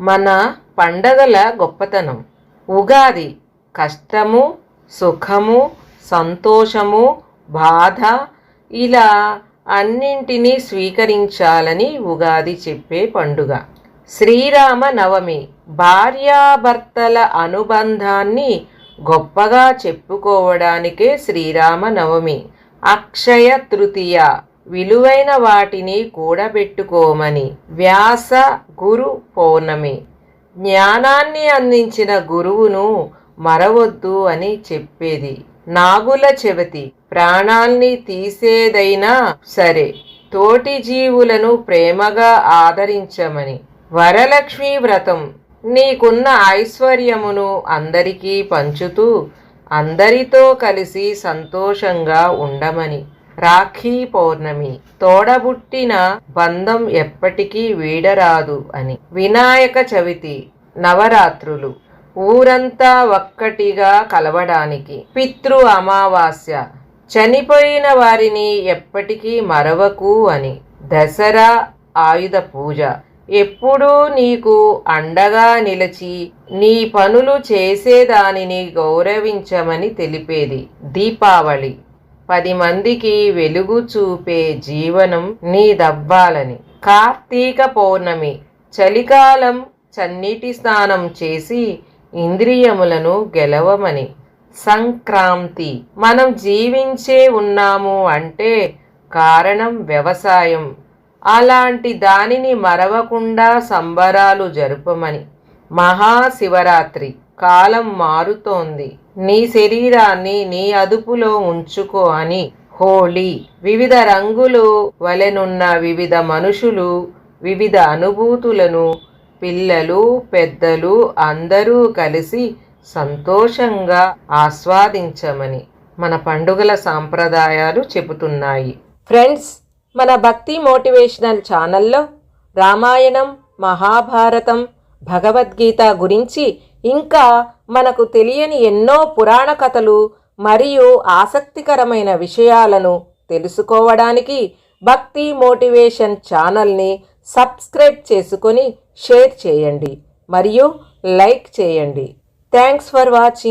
మన పండగల గొప్పతనం. ఉగాది కష్టము సుఖము సంతోషము బాధ ఇలా అన్నింటినీ స్వీకరించాలని ఉగాది చెప్పే పండుగ. శ్రీరామ నవమి భార్యాభర్తల అనుబంధాన్ని గొప్పగా చెప్పుకోవడానికే శ్రీరామ నవమి అక్షయ తృతీయ విలువైన వాటిని కూడబెట్టుకోమని వ్యాస గురు పౌర్ణమి. జ్ఞానాన్ని అందించిన గురువును మరవద్దు అని చెప్పేది. నాగుల చెవతి ప్రాణాల్ని తీసేదైనా సరే తోటి జీవులను ప్రేమగా ఆదరించమని. వరలక్ష్మీ వ్రతం నీకున్న ఐశ్వర్యమును అందరికీ పంచుతూ అందరితో కలిసి సంతోషంగా ఉండమని. రాఖీ పౌర్ణమి. తోడబుట్టిన బంధం ఎప్పటికీ వీడరాదు అని. వినాయక చవితి నవరాత్రులు. ఊరంతా ఒక్కటిగా కలవడానికి. పితృ అమావాస్య. చనిపోయిన వారిని ఎప్పటికీ మరవకు అని. దసరా ఆయుధ పూజ. ఎప్పుడూ నీకు అండగా నిలిచి నీ పనులు చేసేదానిని గౌరవించమని తెలిపేది దీపావళి. పది మందికి వెలుగు చూపే జీవనం నీదవ్వాలని కార్తీక పౌర్ణమి చలికాలం చన్నీటి స్నానం చేసి ఇంద్రియములను గెలవమని. సంక్రాంతి మనం జీవించే ఉన్నాము అంటే కారణం వ్యవసాయం. అలాంటి దానిని మరవకుండా సంబరాలు జరుపమని. మహాశివరాత్రి కాలం మారుతోంది. నీ శరీరాన్ని నీ అదుపులో ఉంచుకో అని. హోళీ. వివిధ రంగులు వలెనున్న వివిధ మనుషులు వివిధ అనుభూతులను పిల్లలు పెద్దలు అందరూ కలిసి సంతోషంగా ఆస్వాదించమని మన పండుగల సాంప్రదాయాలు చెబుతున్నాయి. ఫ్రెండ్స్ మన భక్తి మోటివేషనల్ ఛానల్లో రామాయణం మహాభారతం భగవద్గీత గురించి ఇంకా మనకు తెలియని ఎన్నో పురాణ కథలు మరియు ఆసక్తికరమైన విషయాలను తెలుసుకోవడానికి భక్తి మోటివేషన్ ఛానల్ని సబ్స్క్రైబ్ చేసుకొని షేర్ చేయండి మరియు లైక్ చేయండి. Thanks for watching.